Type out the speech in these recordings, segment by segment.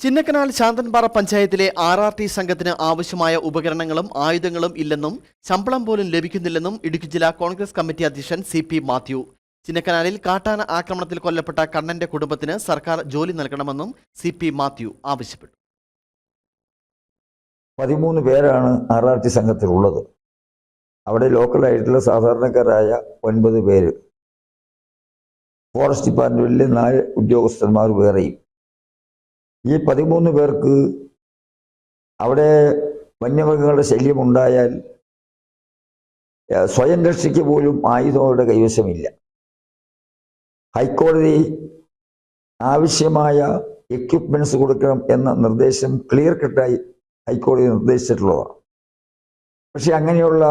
ചിന്നക്കനാൽ ശാന്തൻപാറ പഞ്ചായത്തിലെ R R T സംഘത്തിന് ആവശ്യമായ ഉപകരണങ്ങളും ആയുധങ്ങളും ഇല്ലെന്നും ശമ്പളം പോലും ലഭിക്കുന്നില്ലെന്നും ഇടുക്കി ജില്ലാ കോൺഗ്രസ് കമ്മിറ്റി അധ്യക്ഷൻ സി പി മാത്യു. ചിന്നക്കനാലിൽ കാട്ടാന ആക്രമണത്തിൽ കൊല്ലപ്പെട്ട കണ്ണന്റെ കുടുംബത്തിന് സർക്കാർ ജോലി നൽകണമെന്നും സി പി മാത്യു ആവശ്യപ്പെട്ടു. പതിമൂന്ന് പേരാണ് ആർ ആർ ടി സംഘത്തിലുള്ളത്. അവിടെ ലോക്കലായിട്ടുള്ള സാധാരണക്കാരായ ഒൻപത് പേര്. ഫോറസ്റ്റ് ഡിപ്പാർട്ട്മെന്റിലെ നാല് ഉദ്യോഗസ്ഥന്മാർ വേറെയും. ഈ പതിമൂന്ന് പേർക്ക് അവിടെ വന്യമൃഗങ്ങളുടെ ശല്യമുണ്ടായാൽ സ്വയം രക്ഷയ്ക്ക് പോലും ആയുധം അവരുടെ കൈവശമില്ല. ഹൈക്കോടതി ആവശ്യമായ എക്യുപ്മെന്റ്സ് കൊടുക്കണം എന്ന നിർദ്ദേശം ക്ലിയർ കട്ടായി ഹൈക്കോടതി നിർദ്ദേശിച്ചിട്ടുള്ളതാണ്. പക്ഷെ അങ്ങനെയുള്ള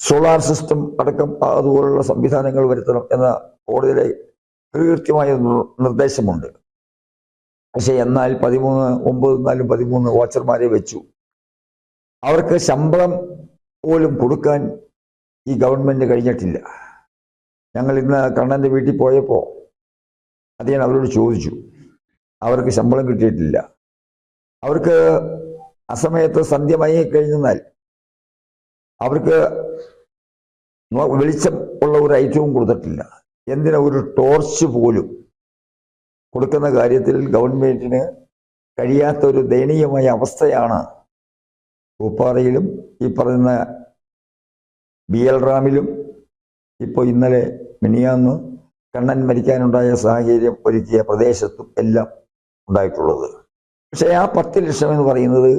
സോളാർ സിസ്റ്റം അടക്കം അതുപോലുള്ള സംവിധാനങ്ങൾ വരുത്തണം എന്ന കോടതിയുടെ കൃത്യമായ നിർദ്ദേശമുണ്ട്. പക്ഷെ എന്നാൽ പതിമൂന്ന് ഒമ്പത് നാലും പതിമൂന്ന് വാച്ചർമാരെ വെച്ചു. അവർക്ക് ശമ്പളം പോലും കൊടുക്കാൻ ഈ ഗവൺമെന്റ് കഴിഞ്ഞിട്ടില്ല. ഞങ്ങൾ ഇന്ന് കണ്ണന്റെ വീട്ടിൽ പോയപ്പോൾ അത് ഞാൻ അവരോട് ചോദിച്ചു അവർക്ക് ശമ്പളം കിട്ടിയിട്ടില്ല. അവർക്ക് അസമയത്ത് സന്ധ്യ മയങ്ങി കഴിഞ്ഞാൽ അവർക്ക് വെളിച്ചം ഉള്ള ഒരു ഐറ്റവും കൊടുത്തിട്ടില്ല. എന്തിനാ ഒരു ടോർച്ച് പോലും കൊടുക്കുന്ന കാര്യത്തിൽ ഗവൺമെന്റിന് കഴിയാത്ത ഒരു ദയനീയമായ അവസ്ഥയാണ് പൂപ്പാറയിലും ഈ പറയുന്ന ബി എൽ റാമിലും ഇപ്പോൾ ഇന്നലെ മിനിയാന്ന് കണ്ണൻ മരിക്കാനുണ്ടായ സാഹചര്യം ഒരുക്കിയ പ്രദേശത്തും എല്ലാം ഉണ്ടായിട്ടുള്ളത്. പക്ഷേ ആ പത്ത് ലക്ഷം എന്ന് പറയുന്നത്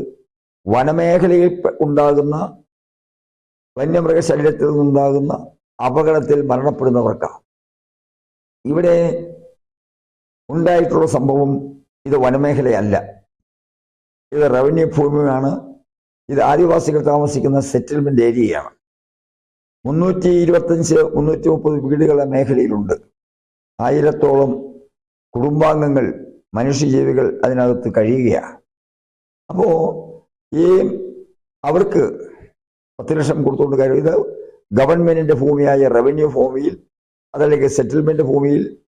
വനമേഖലയിൽ ഉണ്ടാകുന്ന വന്യമൃഗശല്യത്തിൽ നിന്നുണ്ടാകുന്ന അപകടത്തിൽ മരണപ്പെടുന്നവർക്കാണ് ഇവിടെ ഉണ്ടായിട്ടുള്ള സംഭവം ഇത് വനമേഖലയല്ല. ഇത് റവന്യൂ ഭൂമിയാണ്. ഇത് ആദിവാസികൾ താമസിക്കുന്ന സെറ്റിൽമെന്റ് ഏരിയയാണ് മുന്നൂറ്റി ഇരുപത്തഞ്ച് മുന്നൂറ്റി മുപ്പത് വീടുകളുടെ മേഖലയിലുണ്ട്. ആയിരത്തോളം കുടുംബാംഗങ്ങൾ മനുഷ്യജീവികൾ അതിനകത്ത് കഴിയുകയാണ്. അപ്പോൾ ഈ അവർക്ക് പത്ത് ലക്ഷം കൊടുത്തുകൊണ്ട് കാര്യം ഇത് ഗവൺമെന്റിന്റെ ഭൂമിയായ റവന്യൂ ഭൂമിയിൽ അതല്ലെങ്കിൽ സെറ്റിൽമെന്റ് ഭൂമിയിൽ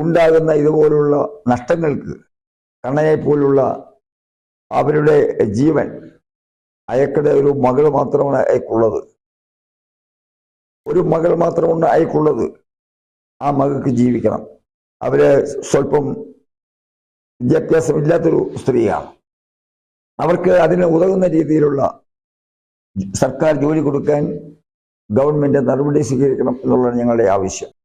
ഉണ്ടാകുന്ന ഇതുപോലുള്ള നഷ്ടങ്ങൾക്ക് കണ്ണനെ പോലുള്ള അവരുടെ ജീവൻ അയക്കടെ ഒരു മകൾ മാത്രമാണ് അയക്കുള്ളത്. ഒരു മകൾ മാത്രമാണ് അയക്കുള്ളത്. ആ മകൾക്ക് ജീവിക്കണം. അവർ സ്വല്പം വിദ്യാഭ്യാസമില്ലാത്തൊരു സ്ത്രീയാണ്. അവർക്ക് അതിന് ഉതകുന്ന രീതിയിലുള്ള സർക്കാർ ജോലി കൊടുക്കാൻ ഗവൺമെന്റ് നടപടി സ്വീകരിക്കണം എന്നുള്ളതാണ് ഞങ്ങളുടെ ആവശ്യം.